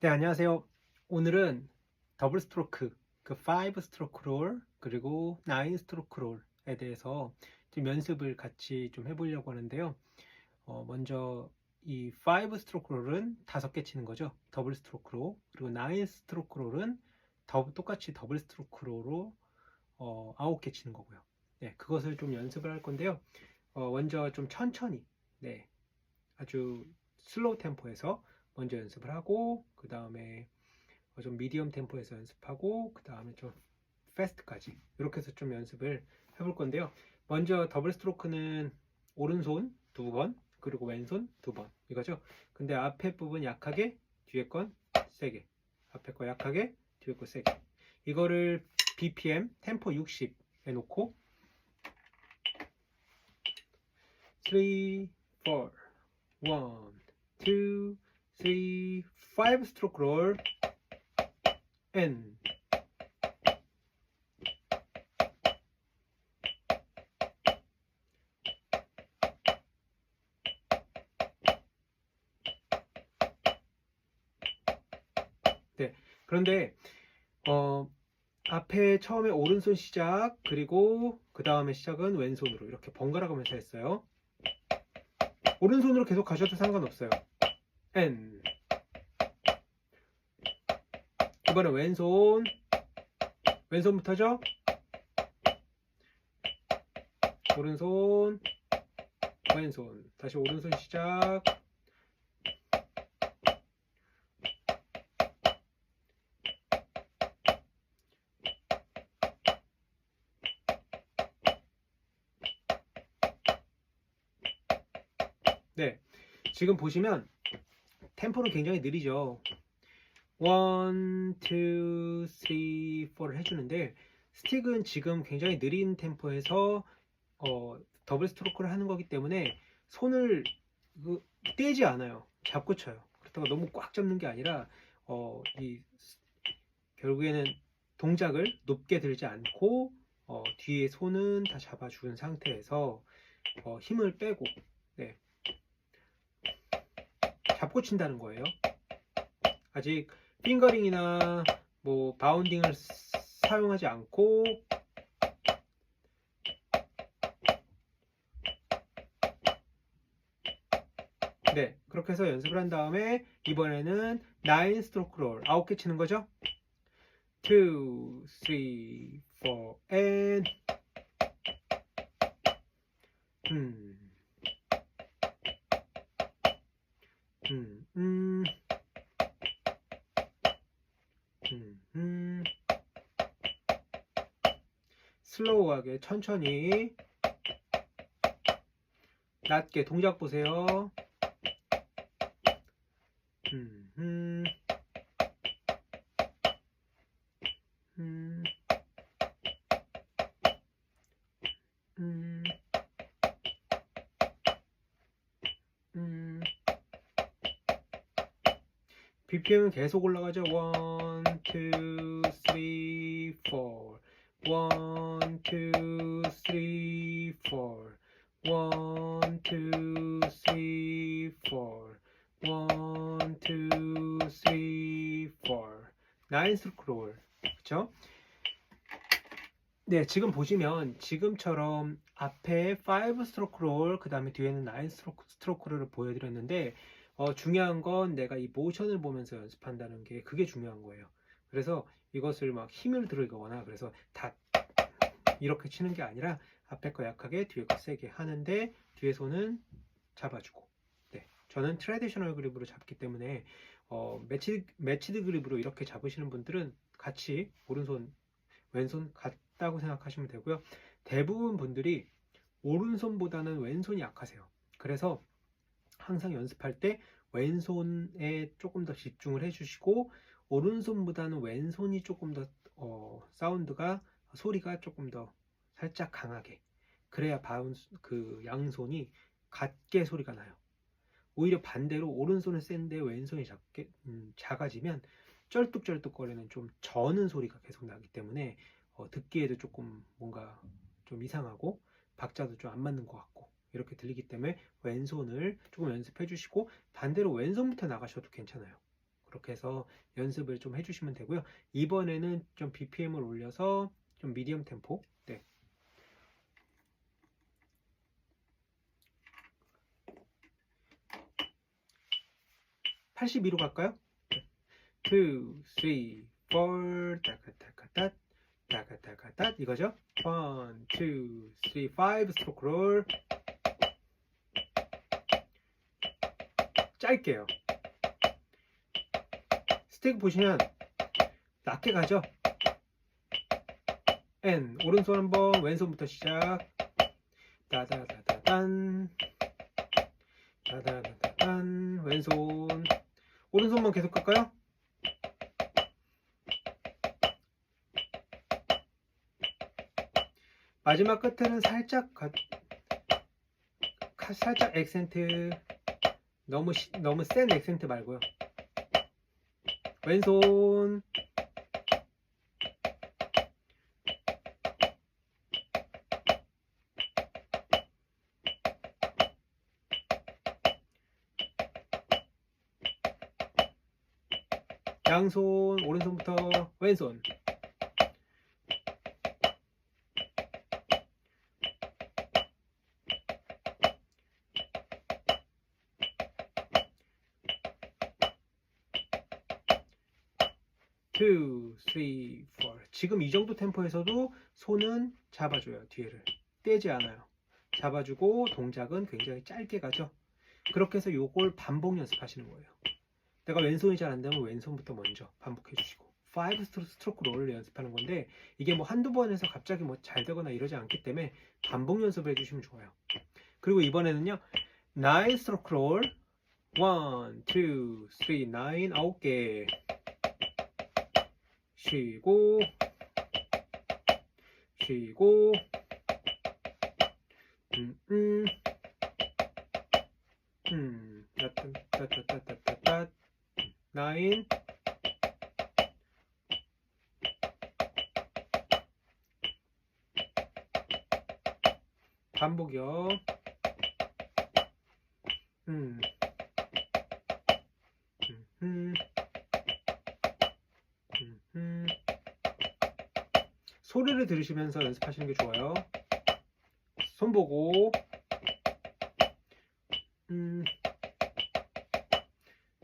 네, 안녕하세요. 오늘은 더블 스트로크, 그 5 스트로크 롤, 그리고 9 스트로크 롤에 대해서 좀 연습을 같이 좀 해보려고 하는데요. 어, 먼저 이 5 스트로크 롤은 다섯 개 치는 거죠. 더블 스트로크로. 그리고 9 스트로크 롤은 더, 똑같이 더블 스트로크로 어, 아홉 개 치는 거고요. 네, 그것을 좀 연습을 할 건데요. 어, 먼저 좀 천천히, 네, 아주 슬로우 템포에서 먼저 연습을 하고 그 다음에 좀 미디엄 템포에서 연습하고 그 다음에 좀 패스트까지 이렇게 해서 좀 연습을 해볼 건데요. 먼저 더블 스트로크는 오른손 두 번 그리고 왼손 두 번 이거죠. 근데 앞에 부분 약하게 뒤에 건 세게 앞에 거 약하게 뒤에 거 세게 이거를 BPM 템포 60에 놓고 3, 4, 1, 2, 3, 5 stroke roll and 네, 그런데 어, 앞에 처음에 오른손 시작 그리고 그 다음에 시작은 왼손으로 이렇게 번갈아 가면서 했어요. 오른손으로 계속 가셔도 상관없어요. N. 이번에 왼손. 왼손부터죠? 오른손. 왼손. 다시 오른손 시작. 네. 지금 보시면 템포는 굉장히 느리죠. 1, 2, 3, 4를 해주는데 스틱은 지금 굉장히 느린 템포에서 어, 더블 스트로크를 하는 거기 때문에 손을 그, 떼지 않아요. 잡고 쳐요. 그렇다고 너무 꽉 잡는 게 아니라 어, 이 결국에는 동작을 높게 들지 않고 어, 뒤에 손은 다 잡아준 상태에서 어, 힘을 빼고 네. 잡고 친다는 거예요. 아직 핑거링이나 뭐 바운딩을 사용하지 않고 네 그렇게 해서 연습을 한 다음에 이번에는 9 스트로크 롤 9개 치는 거죠 2, 3, 4 and 음. 슬로우하게 천천히 낮게 동작 보세요. 음, 음. 음. BPM은 계속 올라가죠. 1, 2, 3, 4. 1, 2, 3, 4. 1, 2, 3, 4. 1, 2, 3, 4. 나인 스 크롤. 그쵸? 네, 지금 보시면 지금처럼 앞에 5 스트로크 롤, 그 다음에 뒤에는 9 스트로크, 스트로크 롤을 보여드렸는데 어, 중요한 건 내가 이 모션을 보면서 연습한다는 게 그게 중요한 거예요. 그래서 이것을 막 힘을 들이거나 그래서 다 이렇게 치는 게 아니라 앞에 거 약하게 뒤에 거 세게 하는데 뒤에 손은 잡아주고 네, 저는 트레디셔널 그립으로 잡기 때문에 어, 매치, 매치드 그립으로 이렇게 잡으시는 분들은 같이 오른손 왼손 같다고 생각하시면 되고요. 대부분 분들이 오른손보다는 왼손이 약하세요. 그래서 항상 연습할 때 왼손에 조금 더 집중을 해주시고 오른손보다는 왼손이 조금 더 어, 사운드가 소리가 조금 더 살짝 강하게 그래야 바운스 그 양손이 같게 소리가 나요. 오히려 반대로 오른손은 센데 왼손이 작게 음, 작아지면 쩔뚝쩔뚝거리는 좀 저는 소리가 계속 나기 때문에 어, 듣기에도 조금 뭔가 좀 이상하고 박자도 좀 안 맞는 것 같고 이렇게 들리기 때문에 왼손을 조금 연습해 주시고 반대로 왼손부터 나가셔도 괜찮아요. 그렇게 해서 연습을 좀 해주시면 되고요. 이번에는 좀 BPM을 올려서 좀 미디엄 템포. 네. (82로) 갈까요? 2, 3, 4 따가따가따 따가따가따 이거죠? 1, 2, 3, 5 스트로크 롤 짧게요. 스테이크 보시면 낮게 가죠. N 오른손 한번 왼손부터 시작. 따다다다단 따다다다단 왼손 오른손만 계속 갈까요? 마지막 끝에는 살짝 가, 가- 살짝 액센트 너무 시- 너무 센 액센트 말고요. 왼손 양손 오른손부터 왼손 지금 이 정도 템포에서도 손은 잡아줘요. 뒤에를 떼지 않아요. 잡아주고 동작은 굉장히 짧게 가죠. 그렇게 해서 요걸 반복 연습하시는 거예요. 내가 왼손이 잘 안 되면 왼손부터 먼저 반복해 주시고 5 스트로크 롤을 연습하는 건데 이게 뭐 한두 번 해서 갑자기 뭐 잘 되거나 이러지 않기 때문에 반복 연습을 해주시면 좋아요. 그리고 이번에는요 9 스트로크 롤 1, 2, 3, 9 아홉 개 쉬고 쉬고 음, 음, 음, 따따따따따따따 나인 반복이요. 들으시면서 연습하시는 게 좋아요. 손 보고 음,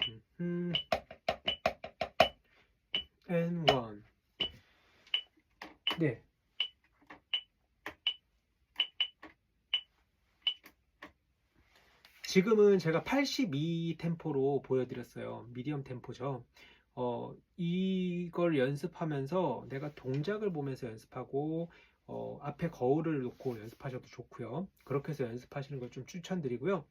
음, 음. and. 네. 지금은 제가 82 템포로 보여드렸어요. 미디엄 템포죠. 어, 이걸 연습하면서 내가 동작을 보면서 연습하고 어, 앞에 거울을 놓고 연습하셔도 좋고요. 그렇게 해서 연습하시는 걸 좀 추천드리고요.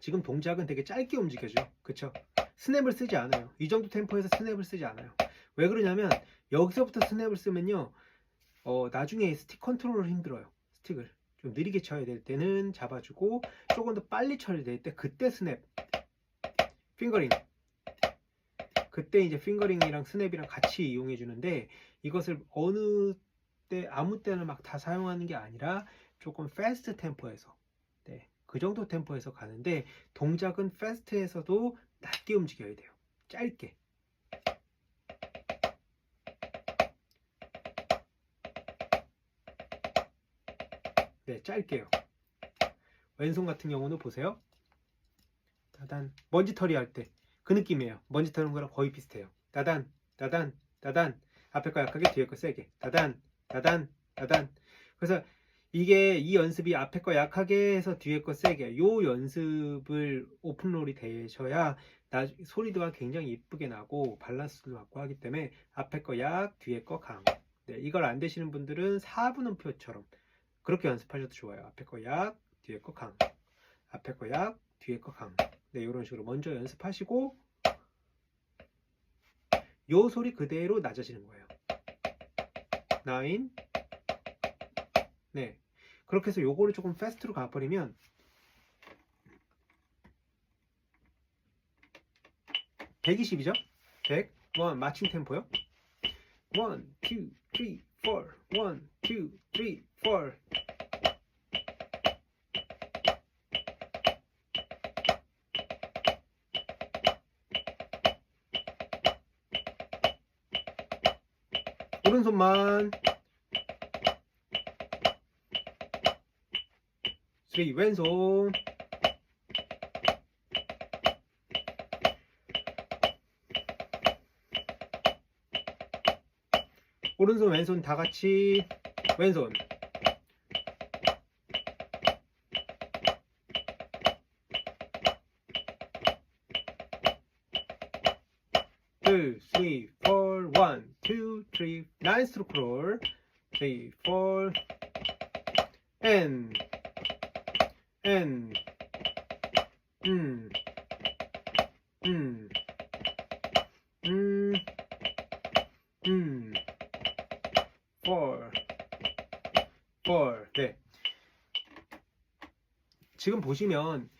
지금 동작은 되게 짧게 움직여죠. 그쵸? 스냅을 쓰지 않아요. 이 정도 템포에서 스냅을 쓰지 않아요. 왜 그러냐면 여기서부터 스냅을 쓰면요. 어, 나중에 스틱 컨트롤을 힘들어요. 스틱을. 좀 느리게 쳐야 될 때는 잡아주고 조금 더 빨리 쳐야 될 때 그때 스냅. 핑거링. 그때 이제 핑거링이랑 스냅이랑 같이 이용해 주는데 이것을 어느 때 아무 때나 막 다 사용하는 게 아니라 조금 패스트 템포에서 네, 그 정도 템포에서 가는데 동작은 패스트에서도 낮게 움직여야 돼요. 짧게. 네, 짧게요. 왼손 같은 경우는 보세요. 따단 먼지털이 할 때 그 느낌이에요. 먼지 털는 거랑 거의 비슷해요. 따단, 따단, 따단. 앞에 거 약하게 뒤에 거 세게. 따단, 따단, 따단. 그래서 이게 이 연습이 앞에 거 약하게 해서 뒤에 거 세게. 요 연습을 오픈롤이 되셔야 나, 소리도가 굉장히 이쁘게 나고 밸런스도 맞고 하기 때문에 앞에 거 약, 뒤에 거 강. 네, 이걸 안 되시는 분들은 4분음표처럼 그렇게 연습하셔도 좋아요. 앞에 거 약, 뒤에 거 강. 앞에 거 약, 뒤에 거 강. 네, 이런 식으로 먼저 연습하시고 요 소리 그대로 낮아지는 거예요. 9 네. 그렇게 해서 요거를 조금 패스트로 가버리면 (120이죠) 100 1 마칭 템포요. 1 2 3 4 1 2 3 4 오른손만 3 왼손 오른손 왼손 다 같이 왼손 one, two, stroke roll, three, four, and, and, 음, 음, 음, 음, four, 네. 지금 보시면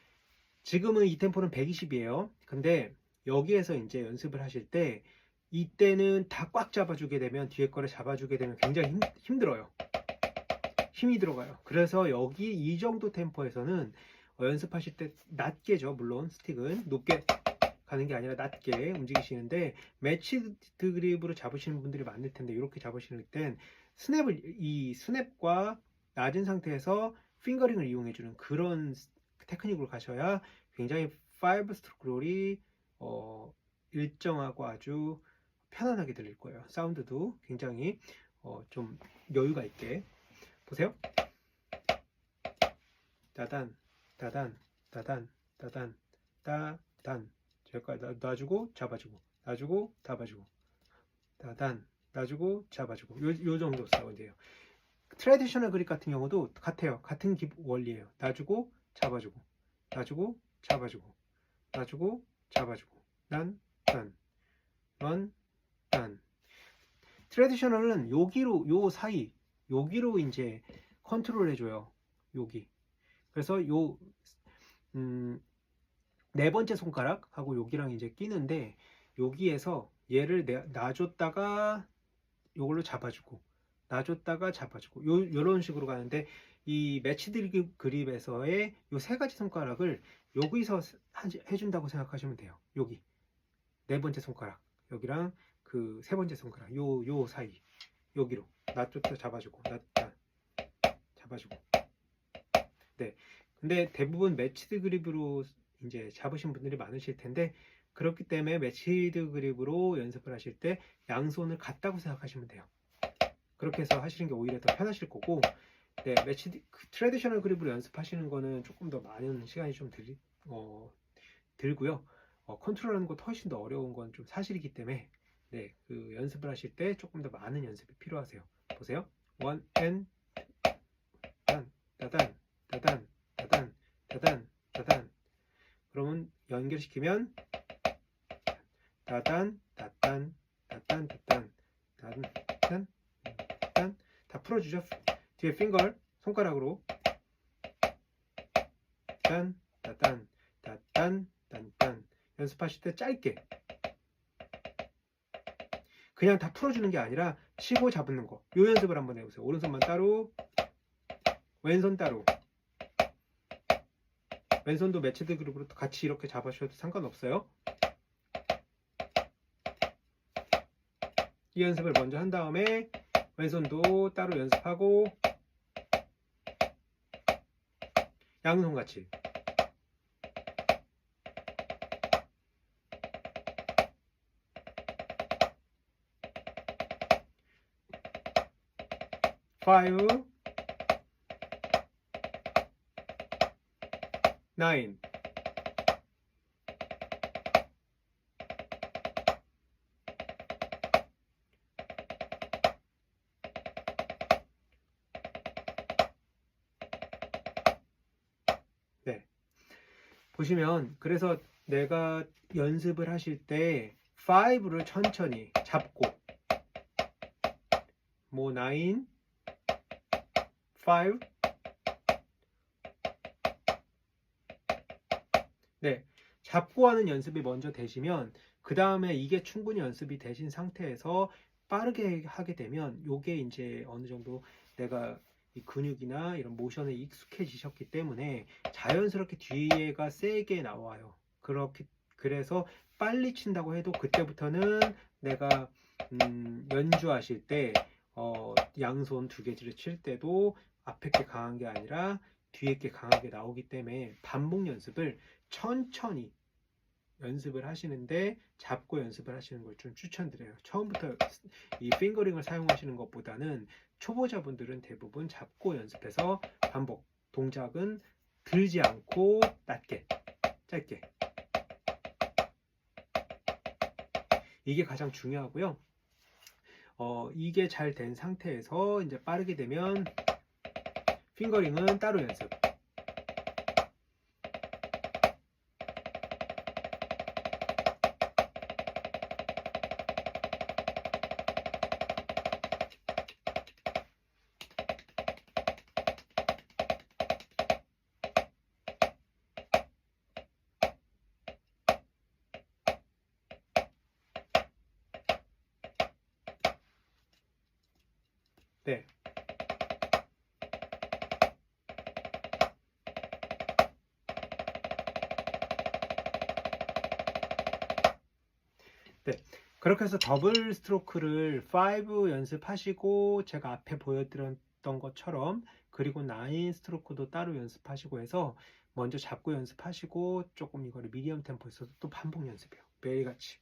지금은 이 템포는 120이에요. 근데 여기에서 이제 연습을 하실 때 이때는 다 꽉 잡아주게 되면 뒤에 거를 잡아주게 되면 굉장히 힘, 힘들어요. 힘이 들어가요. 그래서 여기 이 정도 템포에서는 어, 연습하실 때 낮게죠. 물론 스틱은 높게 가는 게 아니라 낮게 움직이시는데 매치 드 그립으로 잡으시는 분들이 많을 텐데 이렇게 잡으시는 땐 스냅을 이 스냅과 낮은 상태에서 핑거링을 이용해 주는 그런 테크닉으로 가셔야 굉장히 5 스트로크 롤이 어, 일정하고 아주 편안하게 들릴 거예요. 사운드도 굉장히 어, 좀 여유가 있게 보세요. 따단, 따단, 따단, 따단, 따단. 여기까지 놔- 놔주고 잡아주고, 놔주고 잡아주고, 따단, 놔주고 잡아주고. 요, 요 정도 사운드예요. 트레디셔널 그립 같은 경우도 같아요. 같은 기 원리예요. 놔주고 잡아주고, 놔주고 잡아주고, 놔주고 잡아주고, 난, 단, 넌, 단. 트레디셔널은 여기로 요 사이, 여기로 이제 컨트롤 해줘요. 여기. 그래서 요, 음, 네 번째 손가락하고 여기랑 이제 끼는데 여기에서 얘를 내, 놔줬다가 요걸로 잡아주고 놔줬다가 잡아주고 요, 요런 식으로 가는데 이 매치드 그립에서의 요 세 가지 손가락을 여기서 하- 해준다고 생각하시면 돼요. 여기 네 번째 손가락 여기랑 그 세 번째 손가락 요 요 사이 여기로 놔줬다 잡아주고 놨다 잡아주고 네 근데 대부분 매치드 그립으로 이제 잡으신 분들이 많으실 텐데 그렇기 때문에 매치드 그립으로 연습을 하실 때 양손을 같다고 생각하시면 돼요. 그렇게 해서 하시는 게 오히려 더 편하실 거고 네, 매치드 그 트레디셔널 그립으로 연습하시는 거는 조금 더 많은 시간이 좀 들, 어, 들고요. 어, 컨트롤하는 것도 훨씬 더 어려운 건 좀 사실이기 때문에 네, 그 연습을 하실 때 조금 더 많은 연습이 필요하세요. 보세요. 원, 앤, 단, 따단, 따단, 따단, 따단, 따단. 그러면 연결시키면 따단, 따단, 따단, 따단, 따단, 따단, 따단 다 풀어주죠. 뒤에 핑걸 손가락으로 딴, 따단, 따단, 딴딴 연습하실 때 짧게 그냥 다 풀어주는 게 아니라 치고 잡는 거. 요 연습을 한번 해보세요. 오른손만 따로, 왼손 따로. 왼손도 매치드 그룹으로 같이 이렇게 잡으셔도 상관없어요. 이 연습을 먼저 한 다음에 왼손도 따로 연습하고 양손 같이 five nine 네. 보시면 그래서 내가 연습을 하실 때 5를 천천히 잡고 뭐 9 5 네. 잡고 하는 연습이 먼저 되시면 그 다음에 이게 충분히 연습이 되신 상태에서 빠르게 하게 되면 요게 이제 어느 정도 내가 이 근육이나 이런 모션에 익숙해지셨기 때문에 자연스럽게 뒤에가 세게 나와요. 그렇게 그래서 빨리 친다고 해도 그때부터는 내가 음, 연주하실 때 어, 양손 두 개지를 칠 때도 앞에 게 강한 게 아니라 뒤에 게 강하게 나오기 때문에 반복 연습을 천천히 연습을 하시는데 잡고 연습을 하시는 걸 좀 추천드려요. 처음부터 이 핑거링을 사용하시는 것보다는 초보자분들은 대부분 잡고 연습해서 반복 동작은 들지 않고 낮게 짧게 이게 가장 중요하고요. 어, 이게 잘 된 상태에서 이제 빠르게 되면 핑거링은 따로 연습. 그렇게 해서 더블 스트로크를 5 연습하시고 제가 앞에 보여드렸던 것처럼 그리고 9 스트로크도 따로 연습하시고 해서 먼저 잡고 연습하시고 조금 이거를 미디엄 템포에서 또 반복 연습해요. 매일같이.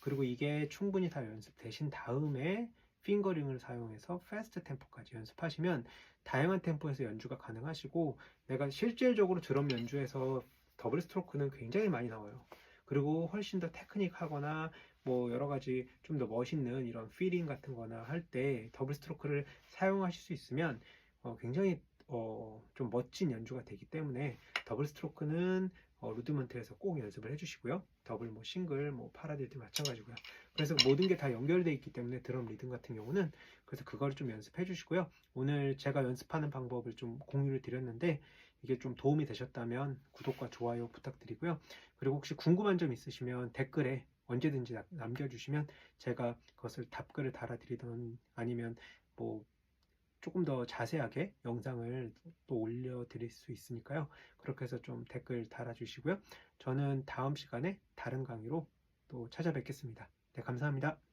그리고 이게 충분히 다 연습되신 다음에 핑거링을 사용해서 패스트 템포까지 연습하시면 다양한 템포에서 연주가 가능하시고 내가 실질적으로 드럼 연주에서 더블 스트로크는 굉장히 많이 나와요. 그리고 훨씬 더 테크닉하거나 뭐 여러 가지 좀 더 멋있는 이런 피링 같은 거나 할 때 더블 스트로크를 사용하실 수 있으면 어, 굉장히 어, 좀 멋진 연주가 되기 때문에 더블 스트로크는 어, 루드먼트에서 꼭 연습을 해주시고요. 더블 뭐 싱글 뭐 파라딜도 마찬가지고요. 그래서 모든 게 다 연결되어 있기 때문에 드럼 리듬 같은 경우는 그래서 그거를 좀 연습해 주시고요. 오늘 제가 연습하는 방법을 좀 공유를 드렸는데 이게 좀 도움이 되셨다면 구독과 좋아요 부탁드리고요. 그리고 혹시 궁금한 점 있으시면 댓글에 언제든지 남- 남겨주시면 제가 그것을 답글을 달아드리던 아니면 뭐 조금 더 자세하게 영상을 또 올려드릴 수 있으니까요. 그렇게 해서 좀 댓글 달아주시고요. 저는 다음 시간에 다른 강의로 또 찾아뵙겠습니다. 네, 감사합니다.